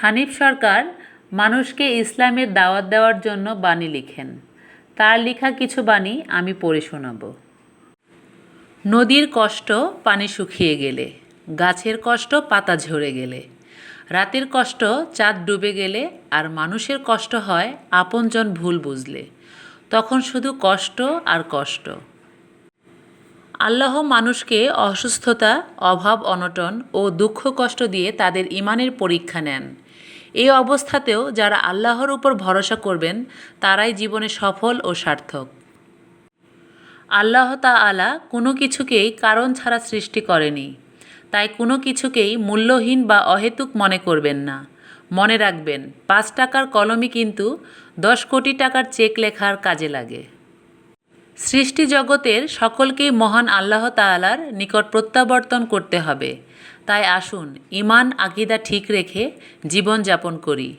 হানিফ সরকার মানুষকে ইসলামের দাওয়াত দেওয়ার জন্য বাণী লিখেন। তার লেখা কিছু বাণী আমি পড়ে শোনাব। নদীর কষ্ট পানি শুকিয়ে গেলে, গাছের কষ্ট পাতা ঝরে গেলে, রাতের কষ্ট চাঁদ ডুবে গেলে আর মানুষের কষ্ট হয় আপনজন ভুল বুঝলে, তখন শুধু কষ্ট আর কষ্ট। আল্লাহ মানুষকে অসুস্থতা, অভাব, অনটন ও দুঃখ কষ্ট দিয়ে তাদের ইমানের পরীক্ষা নেন। এই অবস্থাতেও যারা আল্লাহর উপর ভরসা করবেন, তারাই জীবনে সফল ও সার্থক। আল্লাহ তাআলা কোনো কিছুকেই কারণ ছাড়া সৃষ্টি করেনি। তাই কোনো কিছুকেই মূল্যহীন বা অহেতুক মনে করবেন না। মনে রাখবেন, পাঁচ টাকার কলমই কিন্তু দশ কোটি টাকার চেক লেখার কাজে লাগে। সৃষ্টি জগতের সকলকেই মহান আল্লাহ তাআলার নিকট প্রত্যাবর্তন করতে হবে। তাই আসুন ইমান আকিদা ঠিক রেখে জীবন যাপন করি।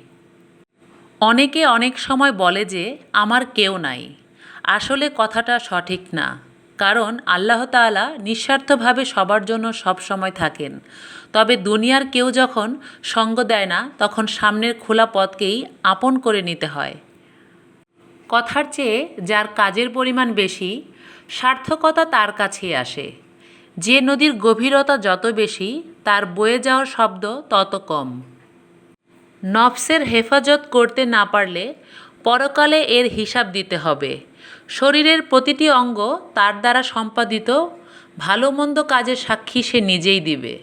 অনেকে অনেক সময় বলে যে, আমার কেউ নাই। আসলে কথাটা সঠিক না। কারণ আল্লাহ তাআলা নিঃস্বার্থভাবে সবার জন্য সব সময় থাকেন। তবে দুনিয়ার কেউ যখন সঙ্গ দেয় না, তখন সামনের খোলা পথকেই আপন করে নিতে হয়। কথার চেয়ে, যার কাজের পরিমাণ বেশি, সার্থকতা তার কাছেই আসে। যে নদীর গভীরতা যত বেশি, তার বয়ে যাওয়ার শব্দ তত কম। নফসের হেফাজত করতে না পারলে পরকালে এর হিসাব দিতে হবে। শরীরের প্রতিটি অঙ্গ তার দ্বারা সম্পাদিত ভালো মন্দ কাজের সাক্ষী সে নিজেই দিবে।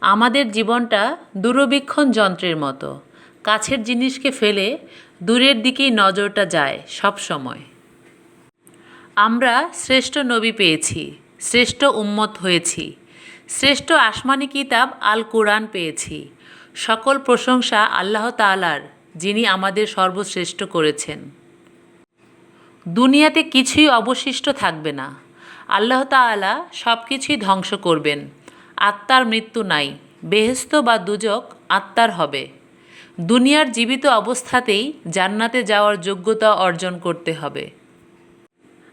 আমাদের জীবনটা দূরবীক্ষণ যন্ত্রের মতো। কাছের জিনিসকে ফেলে দূরের দিকেই নজরটা যায় সব সময়। আমরা শ্রেষ্ঠ নবী পেয়েছি। শ্রেষ্ঠ উম্মত হয়েছি। শ্রেষ্ঠ আসমানি কিতাব আল কুরআন পেয়েছি। সকল প্রশংসা আল্লাহ তাআলার, যিনি আমাদের সর্বশ্রেষ্ঠ করেছেন। দুনিয়াতে কিছুই অবশিষ্ট থাকবে না। আল্লাহ তাআলা সব কিছুই ধ্বংস করবেন। আত্মার মৃত্যু নাই। বেহেশত বা দুজক আত্মার হবে। দুনিয়ার জীবিত অবস্থাতেই জান্নাতে যাওয়ার যোগ্যতা অর্জন করতে হবে।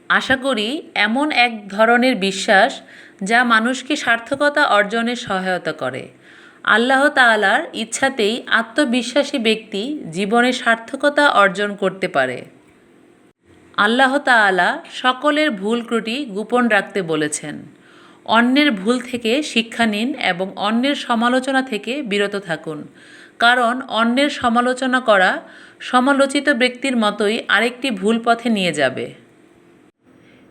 আশা করি এমন এক ধরনের বিশ্বাস যা মানুষকে সার্থকতা অর্জনে সহায়তা করে। আল্লাহ তাআলার ইচ্ছাতেই আত্মবিশ্বাসী ব্যক্তি জীবনে সার্থকতা অর্জন করতে পারে। আল্লাহ তাআলা সকলের ভুল ত্রুটি গোপন রাখতে বলেছেন। অন্যের ভুল থেকে শিক্ষা নিন এবং অন্যের সমালোচনা থেকে বিরত থাকুন। কারণ অন্যের সমালোচনা করা সমালোচিত ব্যক্তির মতোই আরেকটি ভুল পথে নিয়ে যাবে।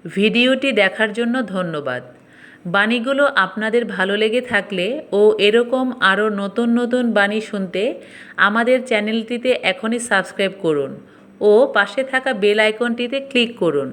ভিডিওটি দেখার জন্য ধন্যবাদ। বাণীগুলো আপনাদের ভালো লেগে থাকলে ও এরকম আরও নতুন নতুন বাণী শুনতে আমাদের চ্যানেলটিতে এখনই সাবস্ক্রাইব করুন ও পাশে থাকা বেল আইকনটিতে ক্লিক করুন।